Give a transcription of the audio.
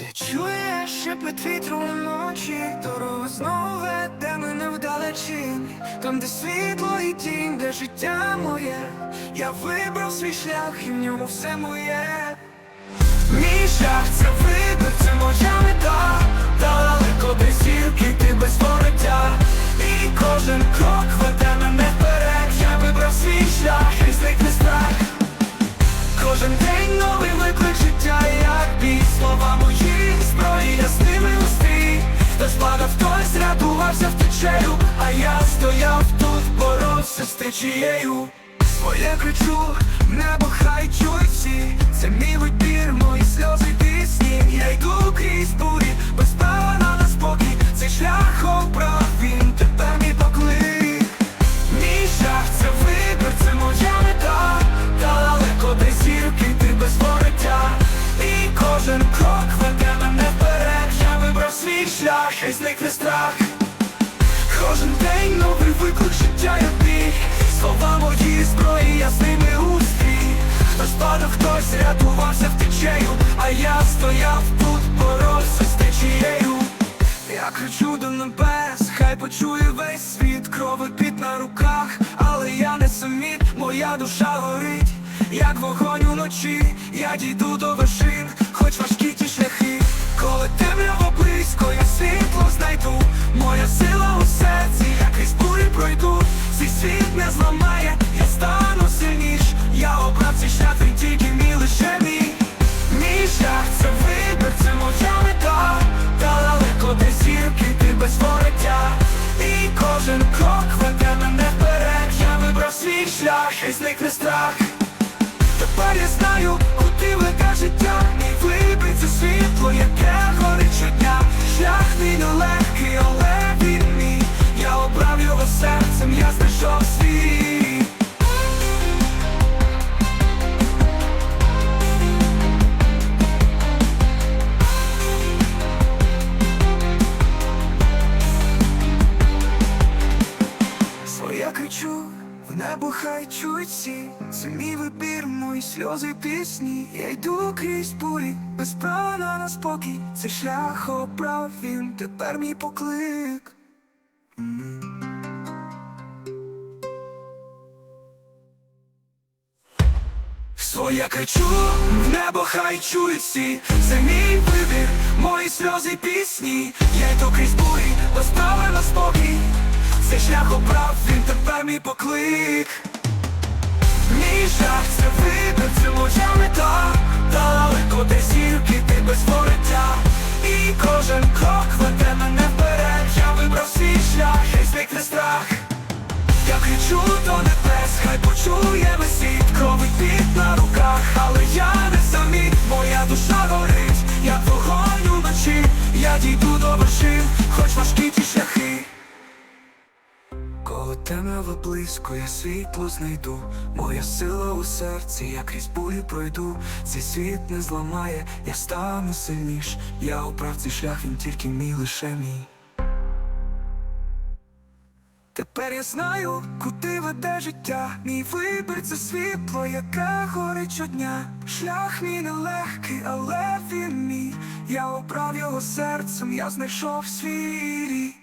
Ти чуєш шепет вітру вночі, дорога знову веде мене вдалечінь Там, де світло і тінь, де життя моє, я вибрав свій шлях і в ньому все моє. Мій шлях це вибір, стояв тут, боровся з течією. Своє кричу, небо хай чують всі Це мій вибір, мої сльози й пісні. Я йду крізь бурі, без права на спокій. Цей шлях обрав, він тепер мій поклик. Мій шлях це вибір, це моя мета. Далеко де зірки, ти без вороття. І кожен крок веде мене вперед. Я вибрав свій шлях, і зникне страх рятувався А я стояв тут, боровся з течією. Я кричу до небес, хай почує весь світ, крови під на руках, але я не саміт, моя душа горить, як вогонь уночі, я дійду до вершин, хоч важкі ті шляхи, коли темрява близько, я світло знайду, моя сила у серці, я крізь бурі пройду, цей світ не зламає, шлях і зникне страх. Тепер я знаю, куди веде життя Мій вибиться світло, яке небо хай чують всі Це вибір, мої сльози пісні. Я йду крізь бурі, без права на спокій Цей шлях обрав він, тепер мій поклик. Своє кричу, в небо хай чують всі Це мій вибір, мої сльози пісні. Я йду крізь бурі, без права на спокій Цей шлях обрав, він тепер мій поклик. Мій шлях це вибір, це моя мета Далеко де зірки, ти без вороття. І кожен крок веде мене вперед. Я вибрав свій шлях, і зникне страх. Я кричу до небес, хай почує весь світ. Крови під на руках, але я не самі. Моя душа горить, як вогонь уночі. Я дійду до вершин, хоч важкі ті шляхи темрява близько, я світло знайду Моя сила у серці, я крізь бурі пройду Цей світ не зламає, я стану сильніш Я обрав цей шлях, він тільки мій, лише мій Тепер я знаю, куди веде життя. Мій вибір це світло, яке горить щодня. Шлях мій нелегкий, але він мій. Я обрав його серцем, я знайшов свій рік.